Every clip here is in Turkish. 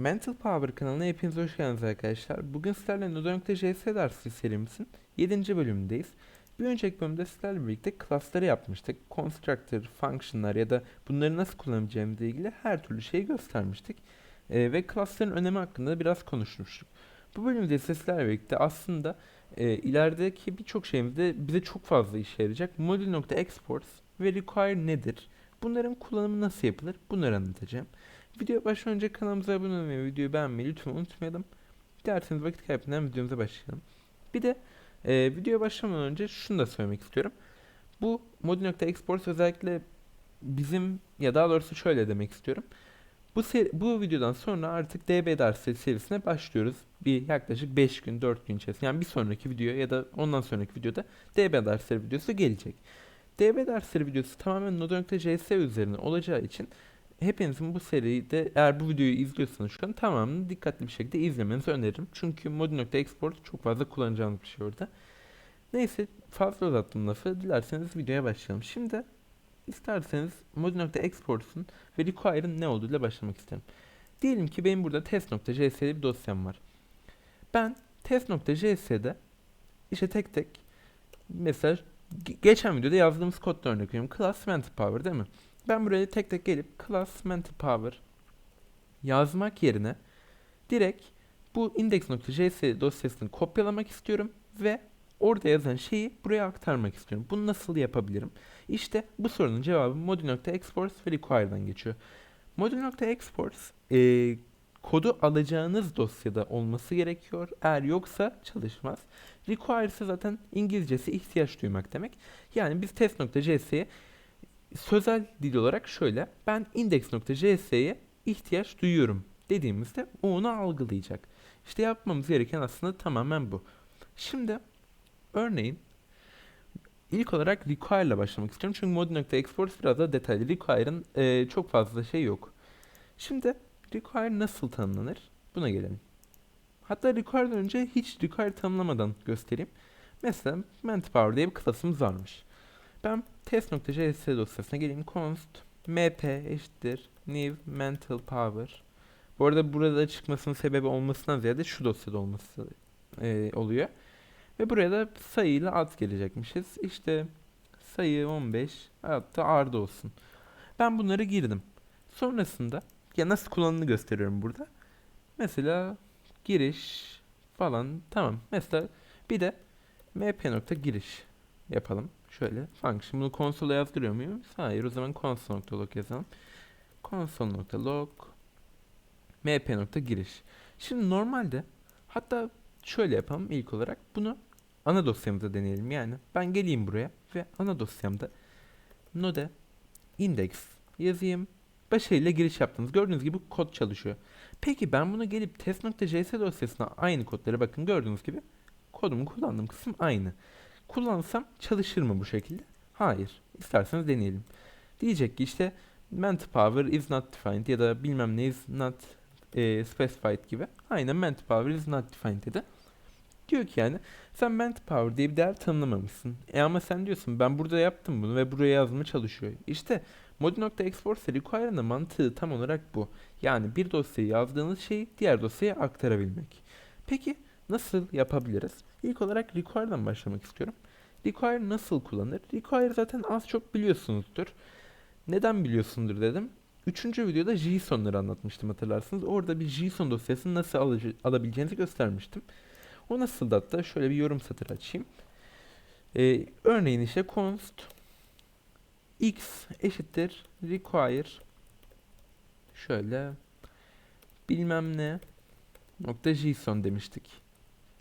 Mental Power kanalına hepiniz hoş geldiniz arkadaşlar. Bugün sizlerle Node.js dersi serimizin 7. bölümündeyiz. Bir önceki bölümde sizlerle birlikte class'ları yapmıştık. Constructor, function'lar ya da bunları nasıl kullanacağımızla ilgili her türlü şeyi göstermiştik. Ee, ve class'ların önemi hakkında da biraz konuşmuştuk. Bu bölümde ise sizlerle birlikte aslında e, ilerideki birçok şeyimizde bize çok fazla işe yarayacak module.exports ve require nedir? Bunların kullanımı nasıl yapılır? Bunları anlatacağım. Video başlamadan önce kanalımıza abone olmayı videoyu beğenmeyi lütfen unutmayalım. Dilerseniz vakit kaybetmeden videomuza başlayalım. Bir de e, videoya başlamadan önce şunu da söylemek istiyorum. Bu Modül.export özellikle bizim ya daha doğrusu şöyle demek istiyorum. Bu seri, bu videodan sonra artık DB dersleri serisine başlıyoruz. Bir yaklaşık 5 gün 4 gün içerisinde yani bir sonraki video ya da ondan sonraki videoda DB dersleri videosu gelecek. DB dersleri videosu tamamen Node.js üzerine olacağı için hepinizin bu seride eğer bu videoyu izliyorsanız şu an tamamını dikkatli bir şekilde izlemenizi öneririm. Çünkü Modül.export çok fazla kullanacağınız bir şey orada. Neyse fazla uzattım lafı. Dilerseniz videoya başlayalım. Şimdi isterseniz Modül.export'un ve require'ın ne olduğuyla başlamak isterim. Diyelim ki benim burada test.js'de bir dosyam var. Ben test.js'de işte tek tek mesela ge- geçen videoda yazdığımız kodla örnek veriyorum. Class mental power değil mi? Ben buraya tek tek gelip class mental power yazmak yerine direkt bu index.js dosyasını kopyalamak istiyorum ve orada yazan şeyi buraya aktarmak istiyorum. Bunu nasıl yapabilirim? İşte bu sorunun cevabı module.exports ve require'dan geçiyor. Module.exports e, kodu alacağınız dosyada olması gerekiyor. Eğer yoksa çalışmaz. Require ise zaten İngilizcesi ihtiyaç duymak demek. Yani biz test.js'ye sözel dil olarak şöyle ben index.js'ye ihtiyaç duyuyorum dediğimizde o onu algılayacak. İşte yapmamız gereken aslında tamamen bu. Şimdi örneğin ilk olarak require ile başlamak istiyorum. Çünkü module.export biraz daha detaylı. Require'ın e, çok fazla şey yok. Şimdi require nasıl tanımlanır? Buna gelelim. Hatta require'dan önce hiç require tanımlamadan göstereyim. Mesela manpower diye bir klasımız varmış. Ben test.js dosyasına geleyim. const mp eşittir new mental power. Bu arada burada çıkmasının sebebi olmasından ziyade şu dosyada olması e, oluyor. Ve buraya da sayıyla ad gelecekmişiz. İşte sayı 15 hatta arda olsun. Ben bunları girdim. Sonrasında ya nasıl kullanımını gösteriyorum burada. Mesela giriş falan tamam. Mesela bir de mp nokta giriş yapalım. Şöyle function bunu konsola yazdırıyor muyum? Hayır o zaman console.log yazalım. console.log mp.giriş. Şimdi normalde hatta şöyle yapalım ilk olarak bunu ana dosyamıza deneyelim yani. Ben geleyim buraya ve ana dosyamda node index yazayım. Başarıyla giriş yaptınız. Gördüğünüz gibi kod çalışıyor. Peki ben bunu gelip test.js dosyasına aynı kodları bakın gördüğünüz gibi kodumu kullandığım kısım aynı. Kullansam çalışır mı bu şekilde? Hayır. İsterseniz deneyelim. Diyecek ki işte ment power is not defined ya da bilmem ne is not e, specified gibi. Aynen ment power is not defined dedi. Diyor ki yani sen ment power diye bir değer tanımlamamışsın. E ama sen diyorsun ben burada yaptım bunu ve buraya yazma çalışıyor. İşte Module.export require'ın mantığı tam olarak bu. Yani bir dosyayı yazdığınız şeyi diğer dosyaya aktarabilmek. Peki nasıl yapabiliriz? İlk olarak require'dan başlamak istiyorum. Require nasıl kullanır? Require zaten az çok biliyorsunuzdur. Neden biliyorsundur dedim. Üçüncü videoda JSON'ları anlatmıştım hatırlarsınız. Orada bir JSON dosyasını nasıl alıcı, alabileceğinizi göstermiştim. O nasıl da hatta şöyle bir yorum satır açayım. Ee, örneğin işte const x eşittir require şöyle bilmem ne nokta json demiştik.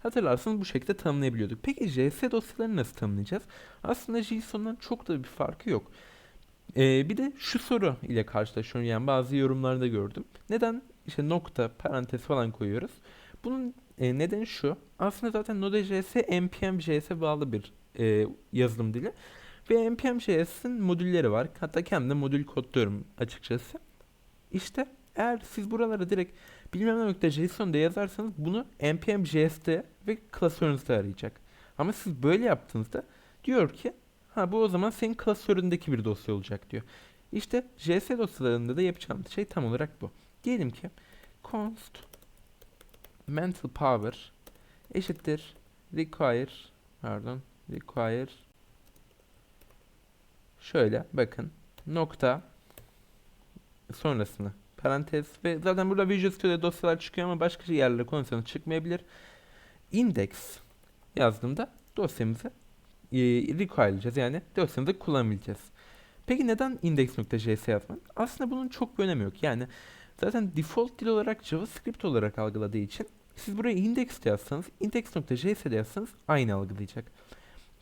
Hatırlarsınız bu şekilde tanımlayabiliyorduk. Peki JS dosyalarını nasıl tanımlayacağız? Aslında JSON'dan çok da bir farkı yok. Ee, bir de şu soru ile karşılaşıyorum yani bazı yorumlarda gördüm. Neden işte nokta, parantez falan koyuyoruz? Bunun e, nedeni şu. Aslında zaten Node.js npm.js'e bağlı bir e, yazılım dili. Ve npm.js'in modülleri var. Hatta kendim modül kodluyorum açıkçası. İşte eğer siz buralara direkt bilmem ne nokta JSON'da yazarsanız bunu npm.js'te ve klasörünüzde arayacak. Ama siz böyle yaptığınızda diyor ki ha bu o zaman senin klasöründeki bir dosya olacak diyor. İşte JS dosyalarında da yapacağımız şey tam olarak bu. Diyelim ki const mental power eşittir require pardon require şöyle bakın nokta sonrasını parantez ve zaten burada Visual Studio dosyalar çıkıyor ama başka yerlere konuşsanız çıkmayabilir. Index yazdığımda dosyamızı e, require'layacağız yani dosyamızı kullanabileceğiz. Peki neden index.js yazmak? Aslında bunun çok bir önemi yok. Yani zaten default dil olarak JavaScript olarak algıladığı için siz buraya index de yazsanız, index.js de yazsanız aynı algılayacak.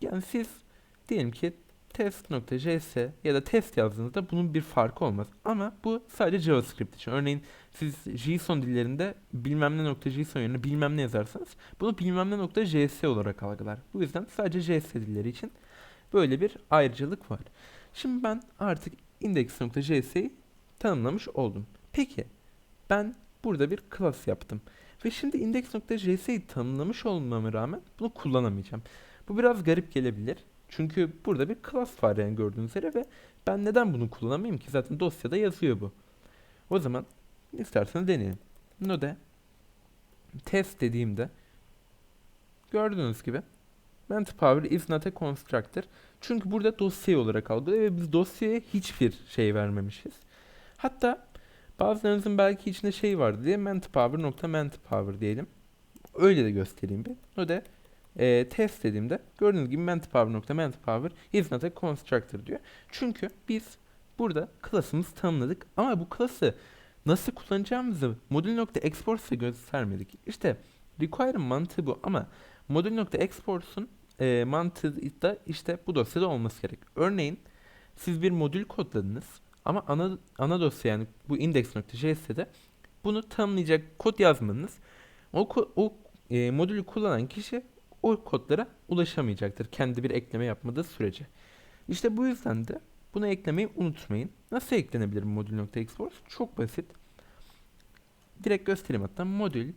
Yani siz diyelim ki test.js ya da test yazdığınızda bunun bir farkı olmaz. Ama bu sadece JavaScript için. Örneğin siz JSON dillerinde bilmem ne nokta JSON yerine bilmem ne yazarsanız bunu bilmem ne nokta JS olarak algılar. Bu yüzden sadece JS dilleri için böyle bir ayrıcalık var. Şimdi ben artık index.js'yi tanımlamış oldum. Peki ben burada bir class yaptım. Ve şimdi index.js'yi tanımlamış olmama rağmen bunu kullanamayacağım. Bu biraz garip gelebilir. Çünkü burada bir class var yani gördüğünüz üzere ve ben neden bunu kullanamayayım ki? Zaten dosyada yazıyor bu. O zaman isterseniz deneyelim. Node test dediğimde gördüğünüz gibi power is not a constructor. Çünkü burada dosya olarak algılıyor ve biz dosyaya hiçbir şey vermemişiz. Hatta bazılarınızın belki içinde şey vardı diye power nokta power diyelim. Öyle de göstereyim bir. Node e, test dediğimde gördüğünüz gibi manpower.manpower is not a constructor diyor. Çünkü biz burada class'ımızı tanımladık ama bu class'ı nasıl kullanacağımızı modül.exports'a göstermedik. İşte require'ın mantığı bu ama modül.exports'un e, mantığı da işte bu dosyada olması gerek. Örneğin siz bir modül kodladınız ama ana ana dosya yani bu index.js'de bunu tanımlayacak kod yazmanız o, o e, modülü kullanan kişi o kodlara ulaşamayacaktır kendi bir ekleme yapmadığı sürece. İşte bu yüzden de bunu eklemeyi unutmayın. Nasıl eklenebilir modül.export? Çok basit. Direkt göstereyim hatta modül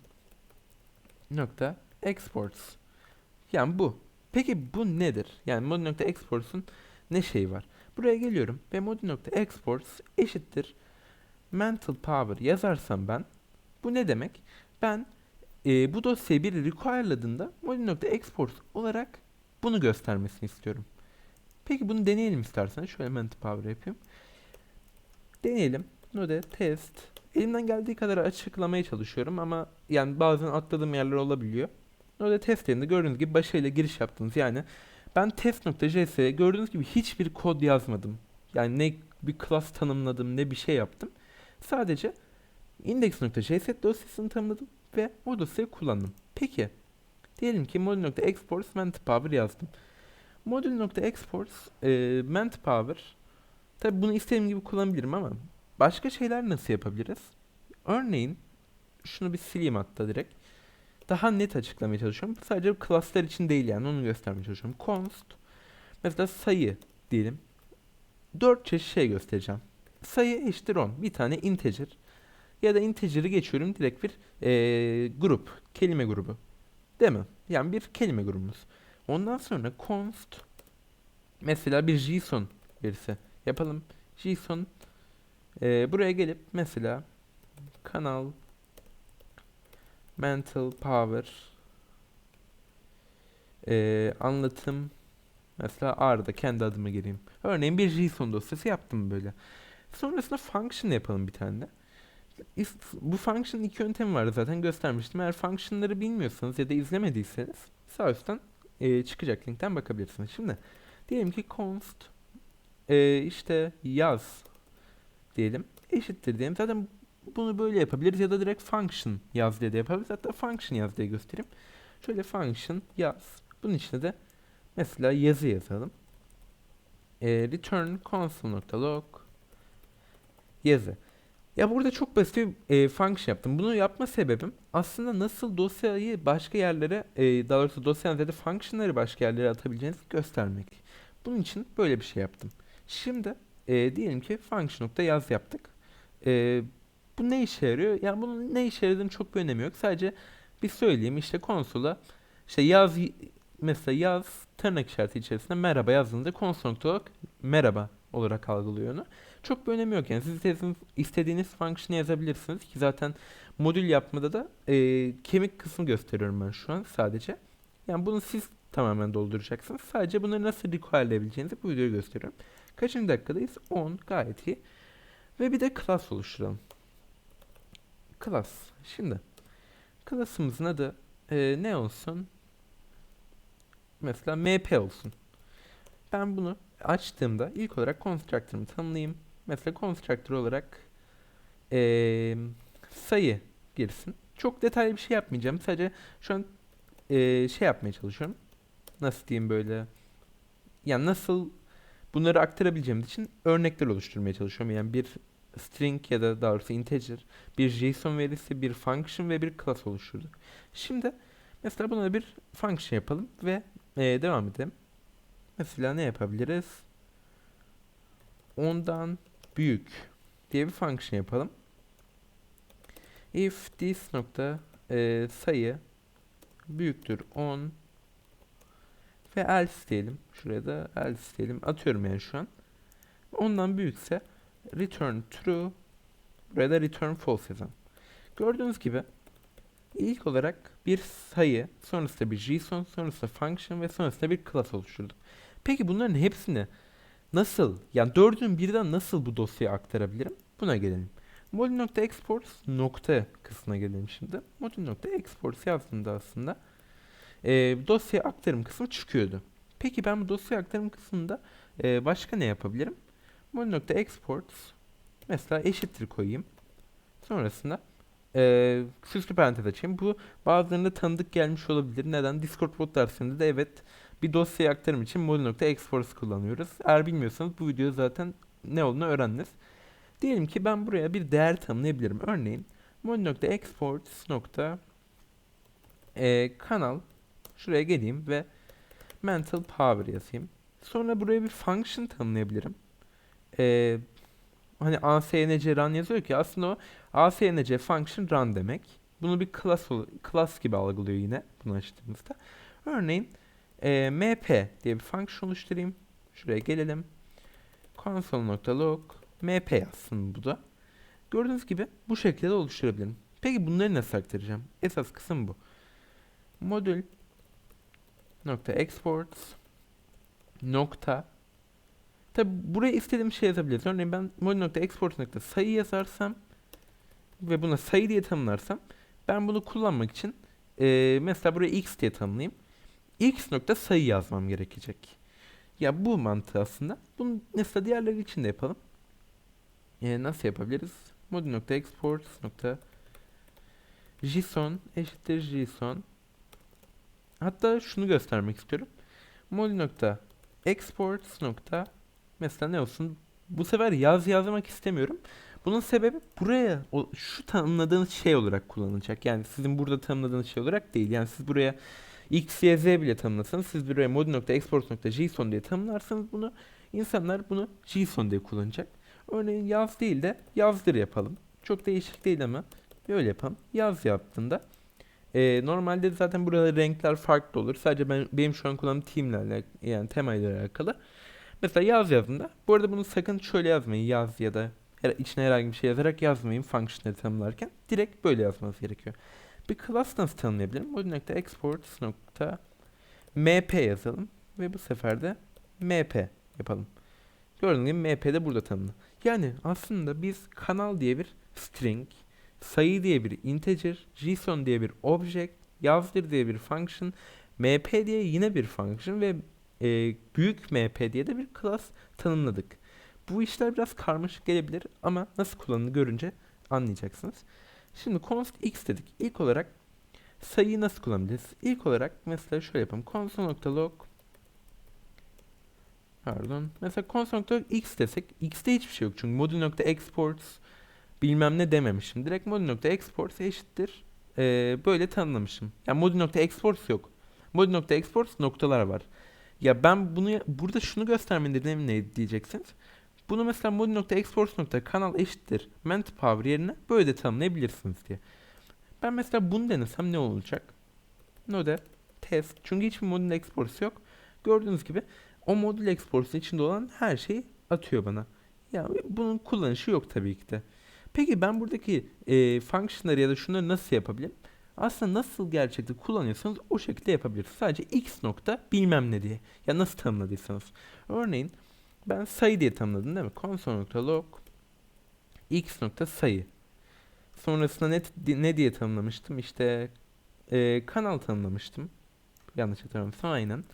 nokta exports. Yani bu. Peki bu nedir? Yani modül.exports'un ne şeyi var? Buraya geliyorum ve modül.exports eşittir mental power yazarsam ben bu ne demek? Ben e, bu dosyayı bir require'ladığında modül.export olarak bunu göstermesini istiyorum. Peki bunu deneyelim istersen. Şöyle mental power yapayım. Deneyelim. Node test. Elimden geldiği kadar açıklamaya çalışıyorum ama yani bazen atladığım yerler olabiliyor. Node test yerinde gördüğünüz gibi başarıyla giriş yaptınız. Yani ben test.js'e gördüğünüz gibi hiçbir kod yazmadım. Yani ne bir class tanımladım ne bir şey yaptım. Sadece index.js dosyasını tanımladım ve o dosyayı kullandım. Peki diyelim ki modül.exports manpower yazdım. Modül.exports e, manpower tabi bunu istediğim gibi kullanabilirim ama başka şeyler nasıl yapabiliriz? Örneğin şunu bir sileyim hatta direkt. Daha net açıklamaya çalışıyorum. Sadece class'lar için değil yani onu göstermeye çalışıyorum. Const mesela sayı diyelim. 4 çeşit şey göstereceğim. Sayı eşittir 10. Bir tane integer ya da integer'i geçiyorum direkt bir e, grup, kelime grubu. Değil mi? Yani bir kelime grubumuz. Ondan sonra const mesela bir JSON birisi yapalım. JSON e, buraya gelip mesela kanal mental power e, anlatım mesela R'da kendi adıma gireyim. Örneğin bir JSON dosyası yaptım böyle. Sonrasında function yapalım bir tane de if, bu function iki yöntemi var zaten göstermiştim. Eğer functionları bilmiyorsanız ya da izlemediyseniz sağ üstten e, çıkacak linkten bakabilirsiniz. Şimdi diyelim ki const e, işte yaz diyelim eşittir diyelim. Zaten bunu böyle yapabiliriz ya da direkt function yaz diye de yapabiliriz. Hatta function yaz diye göstereyim. Şöyle function yaz. Bunun içine de mesela yazı yazalım. E, return console.log yazı. Ya burada çok basit bir e, function yaptım. Bunu yapma sebebim aslında nasıl dosyayı başka yerlere, e, daha doğrusu dosyanın da function'ları başka yerlere atabileceğinizi göstermek. Bunun için böyle bir şey yaptım. Şimdi e, diyelim ki function yaz yaptık. E, bu ne işe yarıyor? Yani bunun ne işe yaradığını çok bir önemi yok. Sadece bir söyleyeyim işte konsola işte yaz mesela yaz tırnak işareti içerisinde merhaba yazdığında console.log merhaba olarak algılıyor onu. Çok bir önemi yok yani. Siz istediğiniz, istediğiniz function'ı yazabilirsiniz ki zaten modül yapmada da e, kemik kısmı gösteriyorum ben şu an sadece. Yani bunu siz tamamen dolduracaksınız. Sadece bunları nasıl require'layabileceğinizi bu videoyu gösteriyorum. Kaçıncı dakikadayız? 10 gayet iyi. Ve bir de class oluşturalım. Class. Şimdi class'ımızın adı e, ne olsun? Mesela mp olsun. Ben bunu açtığımda ilk olarak constructor'ımı tanımlayayım. Mesela constructor olarak e, sayı girsin. Çok detaylı bir şey yapmayacağım. Sadece şu an e, şey yapmaya çalışıyorum. Nasıl diyeyim böyle yani nasıl bunları aktarabileceğimiz için örnekler oluşturmaya çalışıyorum. Yani bir string ya da daha doğrusu integer, bir JSON verisi, bir function ve bir class oluşturduk. Şimdi mesela buna bir function yapalım ve e, devam edelim. Mesela ne yapabiliriz? Ondan büyük diye bir function yapalım. If this nokta e, sayı büyüktür 10 ve else diyelim. Şuraya da else diyelim. Atıyorum yani şu an. Ondan büyükse return true buraya da return false yazalım. Gördüğünüz gibi ilk olarak bir sayı, sonrasında bir JSON, sonrasında function ve sonrasında bir class oluşturduk. Peki bunların hepsini nasıl, yani dördünün birden nasıl bu dosyaya aktarabilirim? Buna gelelim. Module.exports nokta kısmına gelelim şimdi. Module.exports yazdığımda aslında e, dosyaya aktarım kısmı çıkıyordu. Peki ben bu dosyaya aktarım kısmında e, başka ne yapabilirim? Module.exports mesela eşittir koyayım. Sonrasında e, süslü parantez açayım. Bu bazılarında tanıdık gelmiş olabilir. Neden? Discord bot dersinde de evet bir dosyaya aktarım için module.exports kullanıyoruz. Eğer bilmiyorsanız bu video zaten ne olduğunu öğrendiniz. Diyelim ki ben buraya bir değer tanımlayabilirim. Örneğin module.exports e, kanal şuraya geleyim ve mental power yazayım. Sonra buraya bir function tanımlayabilirim. E, hani asnc run yazıyor ki aslında o asnc function run demek. Bunu bir class, class gibi algılıyor yine bunu açtığımızda. Örneğin e, mp diye bir function oluşturayım. Şuraya gelelim. console.log mp yazsın bu da. Gördüğünüz gibi bu şekilde oluşturabilirim. Peki bunları nasıl aktaracağım? Esas kısım bu. Modül nokta exports nokta Tabi buraya istediğim şey yazabiliriz. Örneğin ben modül nokta exports nokta sayı yazarsam ve buna sayı diye tanımlarsam ben bunu kullanmak için e, mesela buraya x diye tanımlayayım. X nokta sayı yazmam gerekecek. Ya bu mantığı aslında. Bunu mesela diğerleri için de yapalım. E, nasıl yapabiliriz? Modül nokta exports nokta JSON eşittir JSON. Hatta şunu göstermek istiyorum. Modül nokta exports nokta mesela ne olsun? Bu sefer yaz yazmak istemiyorum. Bunun sebebi buraya şu tanımladığınız şey olarak kullanılacak. Yani sizin burada tanımladığınız şey olarak değil. Yani siz buraya x, y, z bile tanımlasanız siz buraya modül.exports.json diye tanımlarsanız bunu insanlar bunu JSON diye kullanacak. Örneğin yaz değil de yazdır yapalım. Çok değişik değil ama böyle yapalım. Yaz yaptığında e, normalde zaten burada renkler farklı olur. Sadece ben benim şu an kullandığım teamlerle yani temayla alakalı. Mesela yaz yazdığında bu arada bunu sakın şöyle yazmayın yaz ya da her, içine herhangi bir şey yazarak yazmayın function'ları tanımlarken. Direkt böyle yazmanız gerekiyor. Bir class nasıl tanımlayabilirim? Modül.exports.mp yazalım ve bu sefer de mp yapalım. Gördüğünüz gibi mp de burada tanımlı. Yani aslında biz kanal diye bir string, sayı diye bir integer, json diye bir object, yazdır diye bir function, mp diye yine bir function ve e, büyük mp diye de bir class tanımladık. Bu işler biraz karmaşık gelebilir ama nasıl kullanıldığını görünce anlayacaksınız. Şimdi const x dedik. İlk olarak sayıyı nasıl kullanabiliriz? İlk olarak mesela şöyle yapalım. console.log Pardon. Mesela console.x desek x'te hiçbir şey yok. Çünkü module.exports bilmem ne dememişim. Direkt module.exports eşittir. Ee, böyle tanımlamışım. Yani module.exports yok. Module.exports noktalar var. Ya ben bunu burada şunu göstermenin nedeni ne diyeceksiniz? Bunu mesela module.exports.kanal eşittir ment power yerine böyle de tanımlayabilirsiniz diye. Ben mesela bunu denesem ne olacak? Node test. Çünkü hiçbir modül exports yok. Gördüğünüz gibi o modül exports içinde olan her şeyi atıyor bana. Ya bunun kullanışı yok tabii ki de. Peki ben buradaki e, function'ları ya da şunları nasıl yapabilirim? Aslında nasıl gerçekte kullanıyorsanız o şekilde yapabilirsiniz. Sadece x nokta bilmem ne diye. Ya nasıl tanımladıysanız. Örneğin ben sayı diye tanımladım değil mi? console.log x nokta sayı. Sonrasında ne, ne diye tanımlamıştım? İşte e, kanal tanımlamıştım. Yanlış hatırlamıyorsam aynen.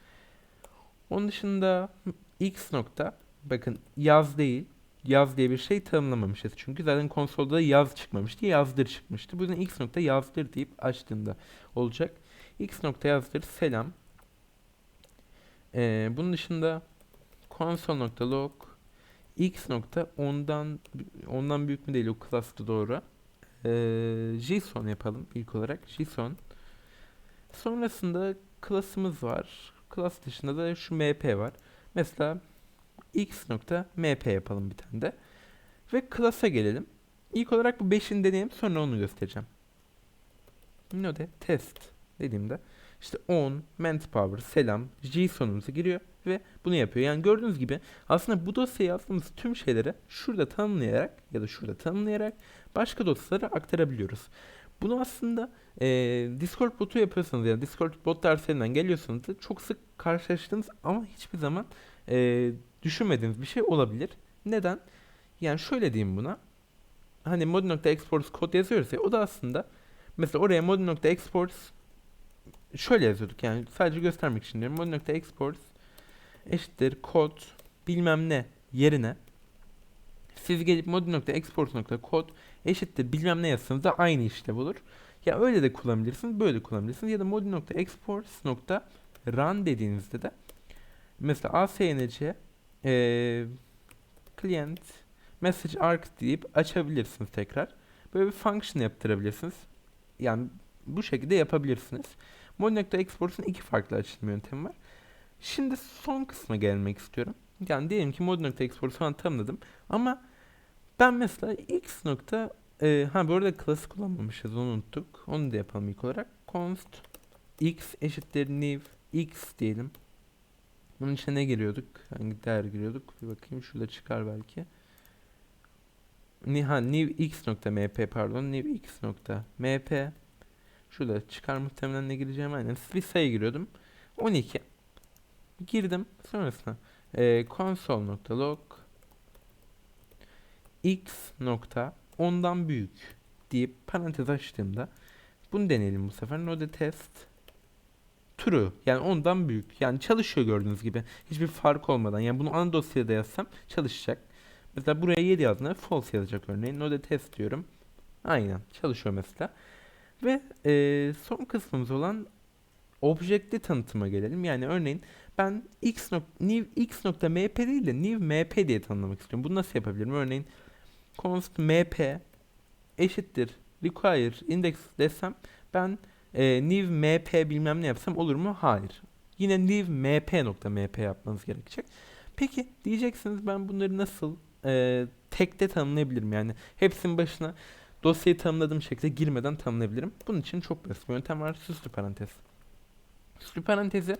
Onun dışında x nokta bakın yaz değil yaz diye bir şey tanımlamamışız. Çünkü zaten konsolda yaz çıkmamıştı. Yazdır çıkmıştı. Bu yüzden x nokta yazdır deyip açtığında olacak. x nokta yazdır selam. Ee, bunun dışında console.log x nokta ondan ondan büyük mü değil o class'ta doğru. Ee, JSON yapalım ilk olarak. JSON. Sonrasında class'ımız var. Class dışında da şu mp var. Mesela x nokta mp yapalım bir tane de. Ve class'a gelelim. İlk olarak bu 5'ini deneyelim sonra onu göstereceğim. Node test dediğimde işte on, manpower, selam, JSON'umuza giriyor ve bunu yapıyor. Yani gördüğünüz gibi aslında bu dosyaya yazdığımız tüm şeyleri şurada tanımlayarak ya da şurada tanımlayarak başka dosyalara aktarabiliyoruz. Bunu aslında e, Discord botu yapıyorsanız yani Discord bot derslerinden geliyorsanız da çok sık karşılaştığınız ama hiçbir zaman e, düşünmediğiniz bir şey olabilir. Neden? Yani şöyle diyeyim buna. Hani mod.exports kod yazıyoruz ya o da aslında mesela oraya mod.exports şöyle yazıyorduk yani sadece göstermek için diyorum. Mod.exports eşittir kod bilmem ne yerine siz gelip mod.exports.kod eşittir bilmem ne yazsanız da aynı işlev olur. Ya öyle de kullanabilirsiniz, böyle de kullanabilirsiniz. Ya da mod.exports.run dediğinizde de mesela async e, client message arc deyip açabilirsiniz tekrar. Böyle bir function yaptırabilirsiniz. Yani bu şekilde yapabilirsiniz. Mod.export'un iki farklı açılım yöntemi var. Şimdi son kısma gelmek istiyorum. Yani diyelim ki mod.export falan tanımladım. Ama ben mesela x nokta e, ha bu arada class kullanmamışız onu unuttuk. Onu da yapalım ilk olarak. const x eşittir new x diyelim. Bunun içine ne giriyorduk? Hangi değer giriyorduk? Bir bakayım şurada çıkar belki. Ha new x nokta mp pardon new x nokta mp Şurada çıkar muhtemelen ne gireceğim aynen. Bir sayı giriyordum. 12. Girdim. Sonrasında e, console.log x nokta ondan büyük deyip parantez açtığımda bunu deneyelim bu sefer. Node test true yani ondan büyük. Yani çalışıyor gördüğünüz gibi. Hiçbir fark olmadan. Yani bunu ana dosyada yazsam çalışacak. Mesela buraya 7 yazdığında false yazacak örneğin. Node test diyorum. Aynen çalışıyor mesela. Ve e, son kısmımız olan objekte tanıtıma gelelim. Yani örneğin ben x new x nokta mp değil de new mp diye tanımlamak istiyorum. Bunu nasıl yapabilirim? Örneğin const mp eşittir require index desem ben e, new mp bilmem ne yapsam olur mu? Hayır. Yine new mp nokta mp yapmanız gerekecek. Peki diyeceksiniz ben bunları nasıl e, tekte tanımlayabilirim? Yani hepsinin başına dosyayı tanımladığım şekilde girmeden tanımlayabilirim. Bunun için çok basit bir yöntem var. Süslü parantez. Süslü parantezi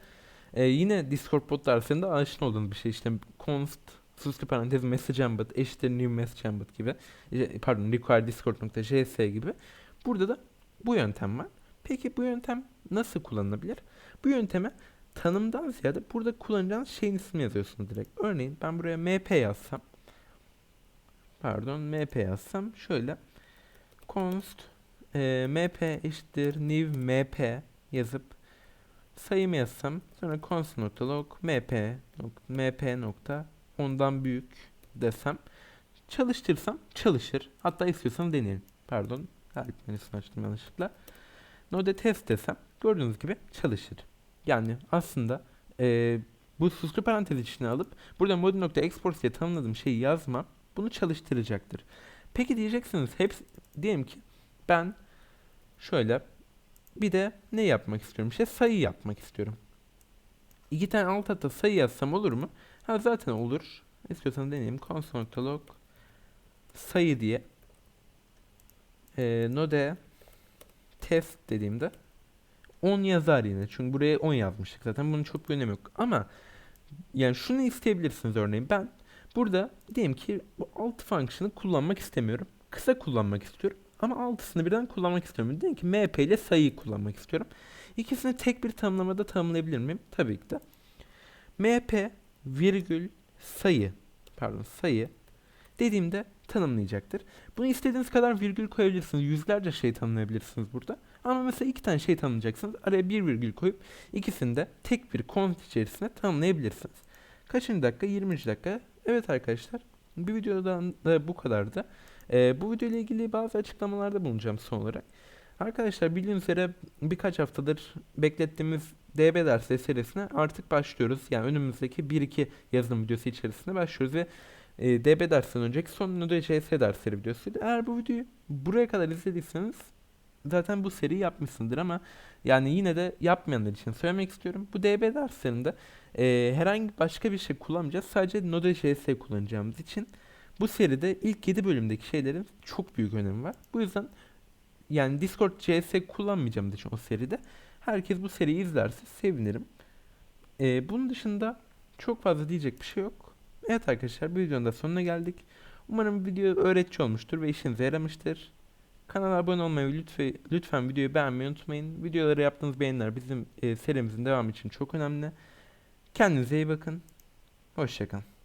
e, yine Discord bot derslerinde aşina olduğunuz bir şey. İşte const süslü parantez message embed eşittir new message embed gibi. Pardon require discord.js gibi. Burada da bu yöntem var. Peki bu yöntem nasıl kullanılabilir? Bu yönteme tanımdan ziyade burada kullanacağınız şeyin ismini yazıyorsunuz direkt. Örneğin ben buraya mp yazsam pardon mp yazsam şöyle const e, mp eşittir new mp yazıp sayımı yazsam sonra const.log mp mp nokta ondan büyük desem çalıştırsam çalışır. Hatta istiyorsan deneyelim. Pardon. Help menüsünü açtım yanlışlıkla. Node test desem gördüğünüz gibi çalışır. Yani aslında e, bu süslü parantez içine alıp burada model.export diye tanımladığım şeyi yazmam bunu çalıştıracaktır. Peki diyeceksiniz hepsi diyelim ki ben şöyle bir de ne yapmak istiyorum? İşte sayı yapmak istiyorum. İki tane alt alta sayı yazsam olur mu? Ha zaten olur. İstiyorsanız deneyelim. console.log sayı diye e, node test dediğimde 10 yazar yine. Çünkü buraya 10 yazmıştık zaten. Bunun çok bir önemi yok. Ama yani şunu isteyebilirsiniz örneğin. Ben Burada diyelim ki bu alt function'ı kullanmak istemiyorum. Kısa kullanmak istiyorum. Ama altısını birden kullanmak istiyorum. Diyelim ki mp ile sayıyı kullanmak istiyorum. İkisini tek bir tanımlamada tanımlayabilir miyim? Tabii ki de. mp virgül sayı pardon sayı dediğimde tanımlayacaktır. Bunu istediğiniz kadar virgül koyabilirsiniz. Yüzlerce şey tanımlayabilirsiniz burada. Ama mesela iki tane şey tanımlayacaksınız. Araya bir virgül koyup ikisini de tek bir kont içerisinde tanımlayabilirsiniz. Kaçıncı dakika? 20. dakika. Evet arkadaşlar. Bir videodan da bu kadardı. Ee, bu video ile ilgili bazı açıklamalarda bulunacağım son olarak. Arkadaşlar bildiğiniz üzere birkaç haftadır beklettiğimiz DB dersi serisine artık başlıyoruz. Yani önümüzdeki 1-2 yazılım videosu içerisinde başlıyoruz ve e, DB dersinden önceki son Node.js dersleri videosuydu. Eğer bu videoyu buraya kadar izlediyseniz zaten bu seriyi yapmışsındır ama yani yine de yapmayanlar için söylemek istiyorum. Bu DB derslerinde e, herhangi başka bir şey kullanmayacağız. Sadece Node.js kullanacağımız için bu seride ilk 7 bölümdeki şeylerin çok büyük önemi var. Bu yüzden yani Discord CS kullanmayacağım için o seride. Herkes bu seriyi izlerse sevinirim. E, bunun dışında çok fazla diyecek bir şey yok. Evet arkadaşlar bu videonun da sonuna geldik. Umarım video öğretici olmuştur ve işinize yaramıştır. Kanala abone olmayı lütfen, lütfen videoyu beğenmeyi unutmayın. Videoları yaptığınız beğeniler bizim e, serimizin devamı için çok önemli. Kendinize iyi bakın. Hoşçakalın.